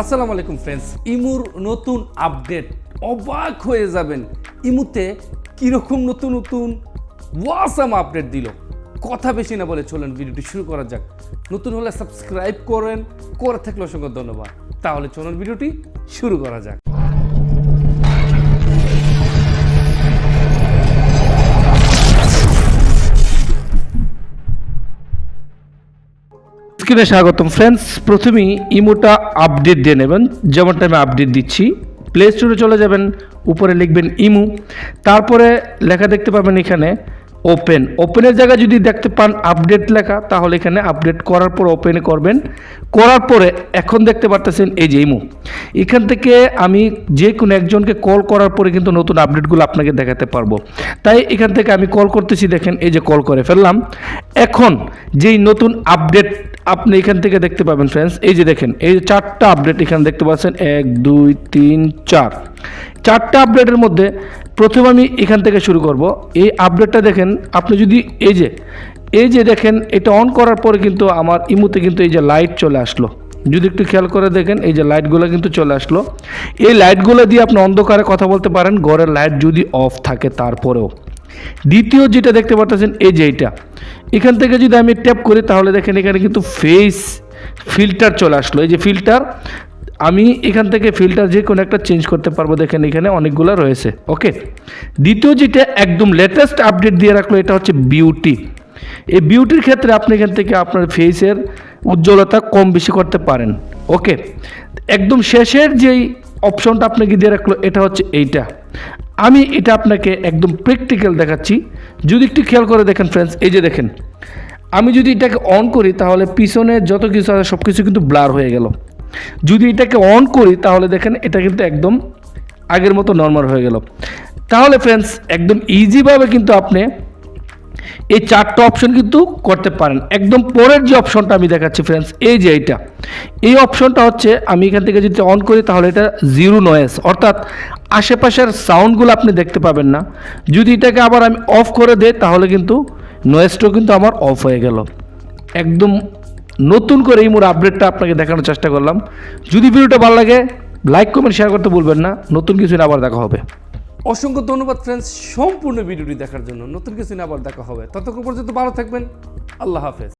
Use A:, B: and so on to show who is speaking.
A: আসসালামু আলাইকুম ফ্রেন্ডস ইমুর নতুন আপডেট অবাক হয়ে যাবেন, ইমুতে কীরকম নতুন নতুন ওয়াসাম আপডেট দিল। কথা বেশি না বলে চলেন ভিডিওটি শুরু করা যাক। নতুন হলে সাবস্ক্রাইব করেন, করে থাকলে অসংখ্য ধন্যবাদ। তাহলে চলুন ভিডিওটি শুরু করা যাক।
B: স্ক্রিনে স্বাগতম। ফ্রেন্ডস প্রথমেই ইমোটা আপডেট দিয়ে নেবেন। যেমনটা আমি আপডেট দিচ্ছি। প্লে স্টোরে চলে যাবেন, উপরে লিখবেন ইমু। তারপরে লেখা দেখতে পাবেন এখানে ওপেন ওপেনের জায়গায় যদি দেখতে পান আপডেট লেখা, তাহলে এখানে আপডেট করার পর ওপেনে করবেন। করার পরে এখন দেখতে পারতেছেন এই যে ইমু। এখান থেকে আমি যে কোনো একজনকে কল করার পরে কিন্তু নতুন আপডেটগুলো আপনাকে দেখাতে পারব। তাই এখান থেকে আমি কল করতেছি, দেখেন এই যে কল করে ফেললাম। এখন যেই নতুন আপডেট আপনি এখান থেকে দেখতে পাবেন ফ্রেন্ডস এই যে দেখেন, এই যে চারটা আপডেট এখানে দেখতে পাচ্ছেন, এক, দুই, তিন, চার। চারটা আপডেটের মধ্যে প্রথম আমি এখান থেকে শুরু করব। এই আপডেটটা দেখেন, আপনি যদি এই যে এই যে দেখেন, এটা অন করার পরে কিন্তু আমার ইমুতে কিন্তু এই যে লাইট চলে আসলো। যদি একটু খেয়াল করে দেখেন, এই যে লাইটগুলো কিন্তু চলে আসলো। এই লাইটগুলো দিয়ে আপনি অন্ধকারে কথা বলতে পারেন, ঘরের লাইট যদি অফ থাকে তারপরেও। দ্বিতীয় যেটা দেখতে পাচ্ছেন এই যে এইটা। এখান থেকে যদি আমি ট্যাপ করি, তাহলে দেখেন এখানে কিন্তু ফেস ফিল্টার চলে আসলো। এই যে ফিল্টার আমি এখান থেকে ফিল্টার যে কোনো একটা চেঞ্জ করতে পারব। দেখেন এখানে অনেকগুলো রয়েছে। ওকে দ্বিতীয় যেটা একদম লেটেস্ট আপডেট দিয়ে রাখল, এটা হচ্ছে বিউটি এই বিউটির ক্ষেত্রে আপনি এখান থেকে আপনার ফেসের উজ্জ্বলতা কম বেশি করতে পারেন। ওকে একদম শেষের যেই অপশনটা আপনাকে দিয়ে রাখল, এটা হচ্ছে এইটা। আমি এটা আপনাকে একদম প্র্যাকটিক্যাল দেখাচ্ছি। যদি একটু খেয়াল করে দেখেন ফ্রেন্ডস এই যে দেখেন। আমি যদি এটাকে অন করি, তাহলে পিছনে যত কিছু আছে সব কিছু কিন্তু ব্লার হয়ে গেল। যদি এটাকে অন করি, তাহলে দেখেন এটা কিন্তু একদম আগের মতো নর্মাল হয়ে গেল। তাহলে ফ্রেন্ডস একদম ইজিভাবে কিন্তু আপনি এই চারটা অপশন কিন্তু করতে পারেন। একদম পরের যে অপশনটা আমি দেখাচ্ছি ফ্রেন্ডস এই যে এইটা। এই অপশনটা হচ্ছে, আমি এখান থেকে যদি অন করি, তাহলে এটা জিরো নয়েস অর্থাৎ আশেপাশের সাউন্ডগুলো আপনি দেখতে পাবেন না। যদি এটাকে আবার আমি অফ করে দেই, তাহলে কিন্তু নয়েসটাও কিন্তু আমার অফ হয়ে গেল। একদম নতুন করে এই মোর আপডেটটা আপনাকে দেখানোর চেষ্টা করলাম। যদি ভিডিওটা ভালো লাগে লাইক কমেন্ট শেয়ার করতে বলবেন না। নতুন কিছু নিয়ে আবার দেখা হবে।
A: অসংখ্য ধন্যবাদ ফ্রেন্ডস সম্পূর্ণ ভিডিওটি দেখার জন্য। নতুন কিছু নিয়ে আবার দেখা হবে। ততক্ষণ পর্যন্ত ভালো থাকবেন। আল্লাহ হাফেজ।